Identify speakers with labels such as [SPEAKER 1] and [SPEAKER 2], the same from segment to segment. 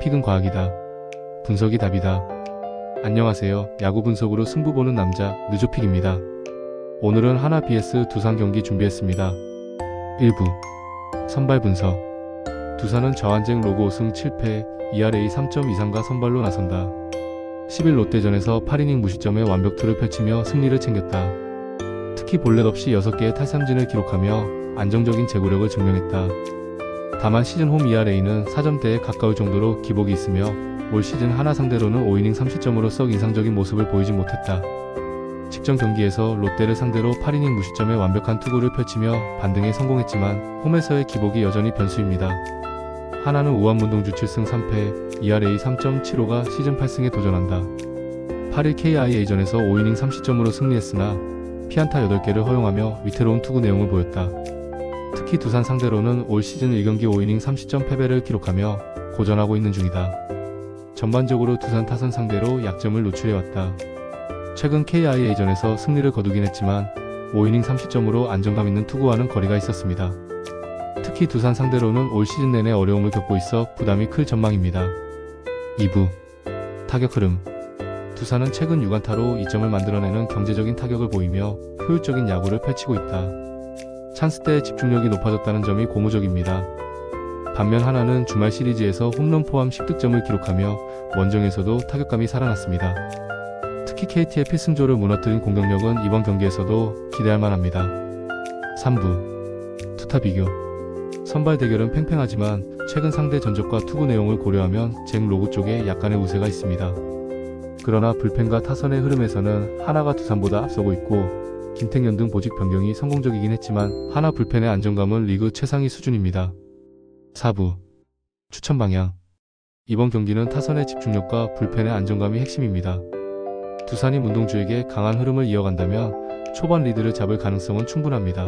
[SPEAKER 1] 픽은 과학이다. 분석이 답이다. 안녕하세요. 야구 분석으로 승부 보는 남자 느조픽입니다. 오늘은 하나 BS 두산 경기 준비했습니다. 1부 선발 분석 두산은 저한쟁 로고 우승 7패 ERA 3점 이상과 선발로 나선다. 10일 롯데전에서 8이닝 무실점의 완벽투를 펼치며 승리를 챙겼다. 특히 볼넷 없이 6개의 탈삼진을 기록하며 안정적인 제구력을 증명했다. 다만 시즌 홈 ERA는 4점대에 가까울 정도로 기복이 있으며 올 시즌 하나 상대로는 5이닝 30점으로 썩 인상적인 모습을 보이지 못했다. 직전 경기에서 롯데를 상대로 8이닝 무실점의 완벽한 투구를 펼치며 반등에 성공했지만 홈에서의 기복이 여전히 변수입니다. 하나는 우한문동주 7승 3패, ERA 3.75가 시즌 8승에 도전한다. 8일 KIA전에서 5이닝 30점으로 승리했으나 피안타 8개를 허용하며 위태로운 투구 내용을 보였다. 특히 두산 상대로는 올 시즌 1경기 5이닝 30점 패배를 기록하며 고전하고 있는 중이다. 전반적으로 두산 타선 상대로 약점을 노출해왔다. 최근 KIA전에서 승리를 거두긴 했지만 5이닝 30점으로 안정감 있는 투구와는 거리가 있었습니다. 특히 두산 상대로는 올 시즌 내내 어려움을 겪고 있어 부담이 클 전망입니다. 2부 타격 흐름 두산은 최근 6안타로 2점을 만들어내는 경제적인 타격을 보이며 효율적인 야구를 펼치고 있다. 찬스 때의 집중력이 높아졌다는 점이 고무적입니다. 반면 하나는 주말 시리즈에서 홈런 포함 10득점을 기록하며 원정에서도 타격감이 살아났습니다. 특히 KT의 필승조를 무너뜨린 공격력은 이번 경기에서도 기대할 만합니다. 3부 투타 비교 선발 대결은 팽팽하지만 최근 상대 전적과 투구 내용을 고려하면 잭 로그 쪽에 약간의 우세가 있습니다. 그러나 불펜과 타선의 흐름에서는 하나가 두산보다 앞서고 있고 김택년 등 보직 변경이 성공적이긴 했지만 하나 불펜의 안정감은 리그 최상위 수준입니다. 4부 추천 방향 이번 경기는 타선의 집중력과 불펜의 안정감이 핵심입니다. 두산이 문동주에게 강한 흐름을 이어간다면 초반 리드를 잡을 가능성은 충분합니다.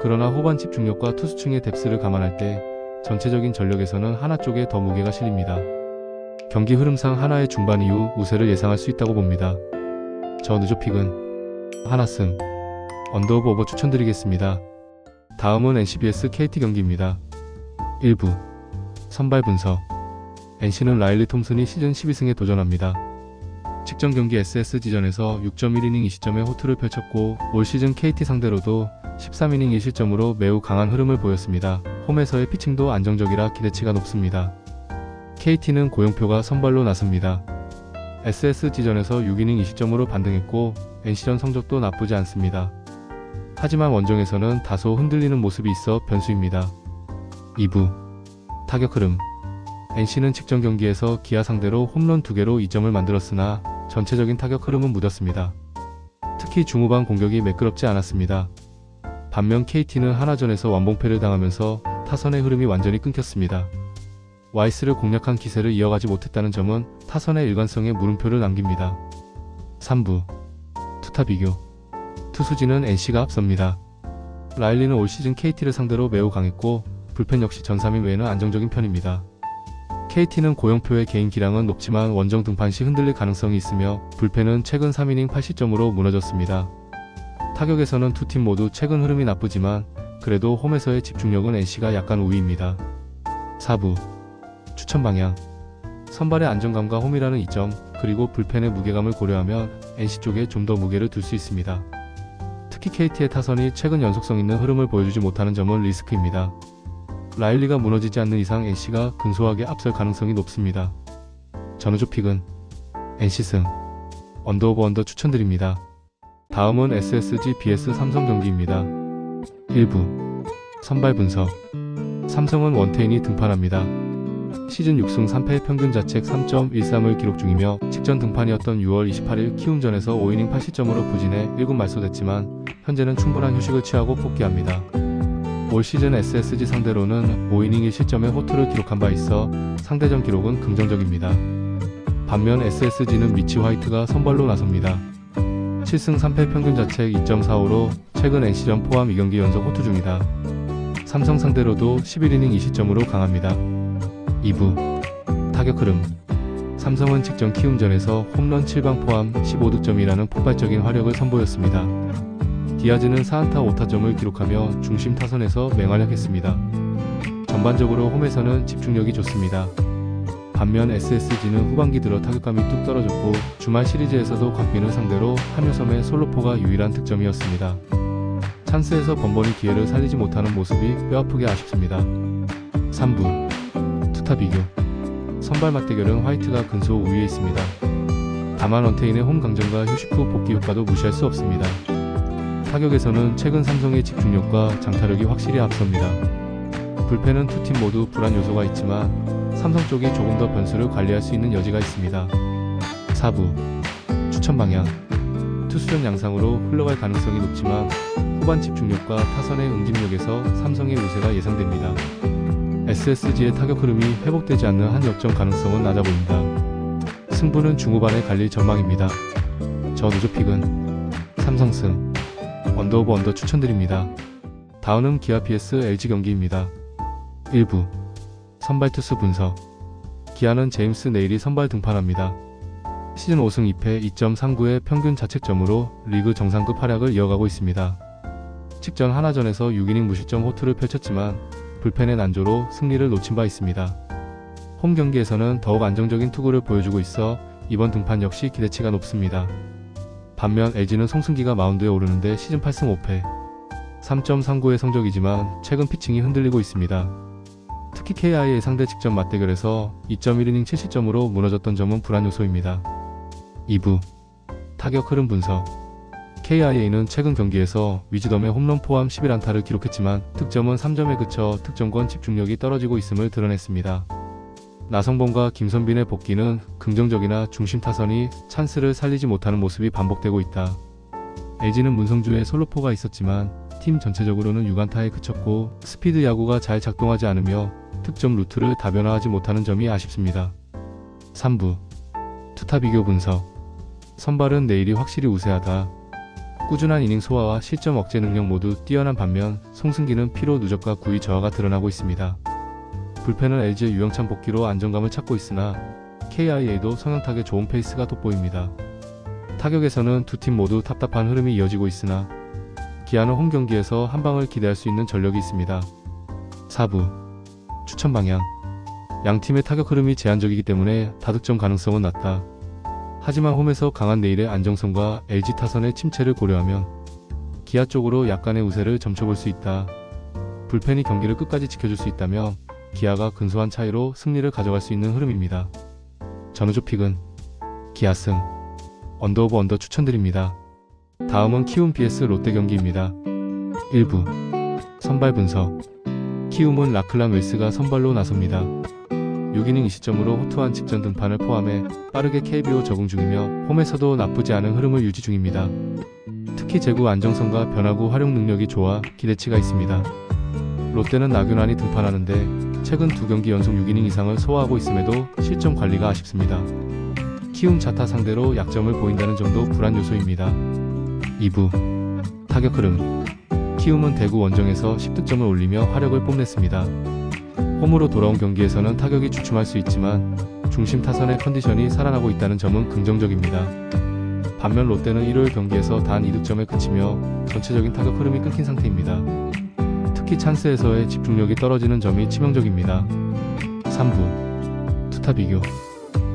[SPEAKER 1] 그러나 후반 집중력과 투수층의 뎁스를 감안할 때 전체적인 전력에서는 하나 쪽에 더 무게가 실립니다. 경기 흐름상 하나의 중반 이후 우세를 예상할 수 있다고 봅니다. 저 누조픽은 하나승 언더오브 오버 추천드리겠습니다. 다음은 NCBS KT 경기입니다. 1부 선발 분석 NC는 라일리 톰슨이 시즌 12승에 도전합니다. 직전 경기 SSG전에서 6.1이닝 2시점의 호투를 펼쳤고 올 시즌 KT 상대로도 13이닝 1실점으로 매우 강한 흐름을 보였습니다. 홈에서의 피칭도 안정적이라 기대치가 높습니다. KT는 고용표가 선발로 나섭니다. SSG전에서 6이닝 20점으로 반등했고 NC전 성적도 나쁘지 않습니다. 하지만 원정에서는 다소 흔들리는 모습이 있어 변수입니다. 2부 타격 흐름 NC는 직전 경기에서 기아 상대로 홈런 2개로 2점을 만들었으나 전체적인 타격 흐름은 무뎠습니다. 특히 중후반 공격이 매끄럽지 않았습니다. 반면 KT는 하나전에서 완봉패를 당하면서 타선의 흐름이 완전히 끊겼습니다. 와이스를 공략한 기세를 이어가지 못했다는 점은 타선의 일관성에 물음표를 남깁니다. 3부 투타 비교 투수진은 NC가 앞섭니다. 라일리는 올 시즌 KT를 상대로 매우 강했고 불펜 역시 전 3인 외에는 안정적인 편입니다. KT는 고영표의 개인 기량은 높지만 원정 등판 시 흔들릴 가능성이 있으며 불펜은 최근 3이닝 80점으로 무너졌습니다. 타격에서는 두 팀 모두 최근 흐름이 나쁘지만 그래도 홈에서의 집중력은 NC가 약간 우위입니다. 4부 추천 방향 선발의 안정감과 홈이라는 이점 그리고 불펜의 무게감을 고려하면 NC 쪽에 좀 더 무게를 둘 수 있습니다. 특히 KT의 타선이 최근 연속성 있는 흐름을 보여주지 못하는 점은 리스크입니다. 라일리가 무너지지 않는 이상 NC가 근소하게 앞설 가능성이 높습니다. 전우조 픽은 NC승 언더 오버 언더 추천드립니다. 다음은 SSG BS 삼성 경기입니다. 1부 선발 분석 삼성은 원태인이 등판합니다. 시즌 6승 3패 평균 자책 3.13을 기록 중이며 직전 등판이었던 6월 28일 키움전에서 5이닝 8실점으로 부진해 1군 말소됐지만 현재는 충분한 휴식을 취하고 복귀합니다. 올 시즌 SSG 상대로는 5이닝 1실점의 호투를 기록한 바 있어 상대전 기록은 긍정적입니다. 반면 SSG는 미치 화이트가 선발로 나섭니다. 7승 3패 평균 자책 2.45로 최근 NC전 포함 2경기 연속 호투 중이다. 삼성 상대로도 11이닝 2실점으로 강합니다. 2부 타격 흐름 삼성은 직전 키움전에서 홈런 7방 포함 15득점이라는 폭발적인 화력을 선보였습니다. 디아즈는 4안타 5타점을 기록하며 중심 타선에서 맹활약했습니다. 전반적으로 홈에서는 집중력이 좋습니다. 반면 SSG는 후반기 들어 타격감이 뚝 떨어졌고 주말 시리즈에서도 곽빈을 상대로 한유섬의 솔로포가 유일한 득점이었습니다. 찬스에서 번번이 기회를 살리지 못하는 모습이 뼈아프게 아쉽습니다. 3부 투타 비교 선발 맞대결은 화이트가 근소 우위에 있습니다. 다만 언테인의 홈 강전과 휴식 후 복귀 효과도 무시할 수 없습니다. 타격에서는 최근 삼성의 집중력과 장타력이 확실히 앞섭니다. 불펜은 두 팀 모두 불안 요소가 있지만 삼성 쪽이 조금 더 변수를 관리할 수 있는 여지가 있습니다. 4부 추천 방향 투수전 양상으로 흘러갈 가능성이 높지만 후반 집중력과 타선의 응집력에서 삼성의 우세가 예상됩니다. SSG의 타격 흐름이 회복되지 않는 한 역전 가능성은 낮아 보인다. 승부는 중후반에 갈릴 전망입니다. 저 누조픽은 삼성승 언더 오브 언더 추천드립니다. 다음은 기아 PS LG 경기입니다. 1부 선발 투수 분석 기아는 제임스 네일이 선발 등판합니다. 시즌 5승 2패 2.39의 평균 자책점으로 리그 정상급 활약을 이어가고 있습니다. 직전 하나전에서 6이닝 무실점 호투를 펼쳤지만 불펜의 난조로 승리를 놓친 바 있습니다. 홈 경기에서는 더욱 안정적인 투구를 보여주고 있어 이번 등판 역시 기대치가 높습니다. 반면 LG는 송승기가 마운드에 오르는데 시즌 8승 5패 3.39의 성적이지만 최근 피칭이 흔들리고 있습니다. 특히 KI의 상대 직전 맞대결에서 2.1이닝 7실점으로 무너졌던 점은 불안 요소입니다. 2부 타격 흐름 분석 KIA는 최근 경기에서 위즈덤의 홈런 포함 11안타를 기록했지만 득점은 3점에 그쳐 득점권 집중력이 떨어지고 있음을 드러냈습니다. 나성범과 김선빈의 복귀는 긍정적이나 중심 타선이 찬스를 살리지 못하는 모습이 반복되고 있다. LG는 문성주의 솔로포가 있었지만 팀 전체적으로는 6안타에 그쳤고 스피드 야구가 잘 작동하지 않으며 득점 루트를 다변화하지 못하는 점이 아쉽습니다. 3부 투타 비교 분석 선발은 내일이 확실히 우세하다. 꾸준한 이닝 소화와 실점 억제 능력 모두 뛰어난 반면 송승기는 피로 누적과 구위 저하가 드러나고 있습니다. 불펜은 LG의 유영찬 복귀로 안정감을 찾고 있으나 KIA도 성향타에 좋은 페이스가 돋보입니다. 타격에서는 두 팀 모두 답답한 흐름이 이어지고 있으나 기아는 홈 경기에서 한 방을 기대할 수 있는 전력이 있습니다. 4부 추천 방향 양 팀의 타격 흐름이 제한적이기 때문에 다득점 가능성은 낮다. 하지만 홈에서 강한 내일의 안정성과 LG 타선의 침체를 고려하면 기아 쪽으로 약간의 우세를 점쳐볼 수 있다. 불펜이 경기를 끝까지 지켜줄 수 있다면 기아가 근소한 차이로 승리를 가져갈 수 있는 흐름입니다. 전우조 픽은 기아승 언더 오브 언더 추천드립니다. 다음은 키움 vs 롯데 경기입니다. 1부 선발 분석 키움은 라클란 웰스가 선발로 나섭니다. 6이닝 2시점으로 호투한 직전 등판을 포함해 빠르게 KBO 적응 중이며 홈에서도 나쁘지 않은 흐름을 유지 중입니다. 특히 제구 안정성과 변화구 활용 능력이 좋아 기대치가 있습니다. 롯데는 나균환이 등판하는데 최근 두 경기 연속 6이닝 이상을 소화하고 있음에도 실점 관리가 아쉽습니다. 키움 자타 상대로 약점을 보인다는 점도 불안 요소입니다. 2부 타격 흐름 키움은 대구 원정에서 10득점을 올리며 화력을 뽐냈습니다. 홈으로 돌아온 경기에서는 타격이 주춤할 수 있지만 중심 타선의 컨디션이 살아나고 있다는 점은 긍정적입니다. 반면 롯데는 일요일 경기에서 단 2득점에 그치며 전체적인 타격 흐름이 끊긴 상태입니다. 특히 찬스에서의 집중력이 떨어지는 점이 치명적입니다. 3부 투타 비교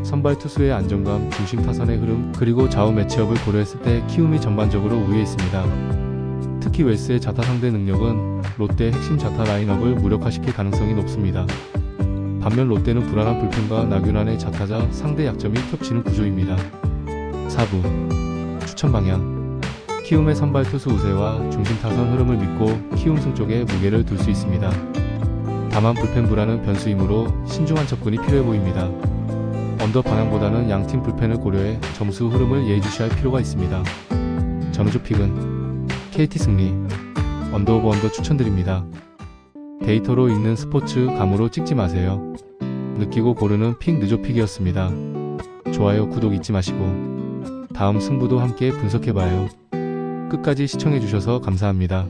[SPEAKER 1] 선발 투수의 안정감, 중심 타선의 흐름, 그리고 좌우 매치업을 고려했을 때 키움이 전반적으로 우위에 있습니다. 특히 웰스의 자타 상대 능력은 롯데 핵심 자타 라인업을 무력화시킬 가능성이 높습니다. 반면 롯데는 불안한 불펜과 나균환의 자타자 상대 약점이 겹치는 구조입니다. 4부 추천 방향 키움의 선발 투수 우세와 중심 타선 흐름을 믿고 키움 승 쪽에 무게를 둘 수 있습니다. 다만 불펜 불안은 변수이므로 신중한 접근이 필요해 보입니다. 언더 방향보다는 양팀 불펜을 고려해 점수 흐름을 예의주시할 필요가 있습니다. 전우조 픽은 KT 승리 언더 오브 언더 추천드립니다. 데이터로 읽는 스포츠 감으로 찍지 마세요. 느끼고 고르는 픽 느조 픽이었습니다. 좋아요 구독 잊지 마시고 다음 승부도 함께 분석해봐요. 끝까지 시청해주셔서 감사합니다.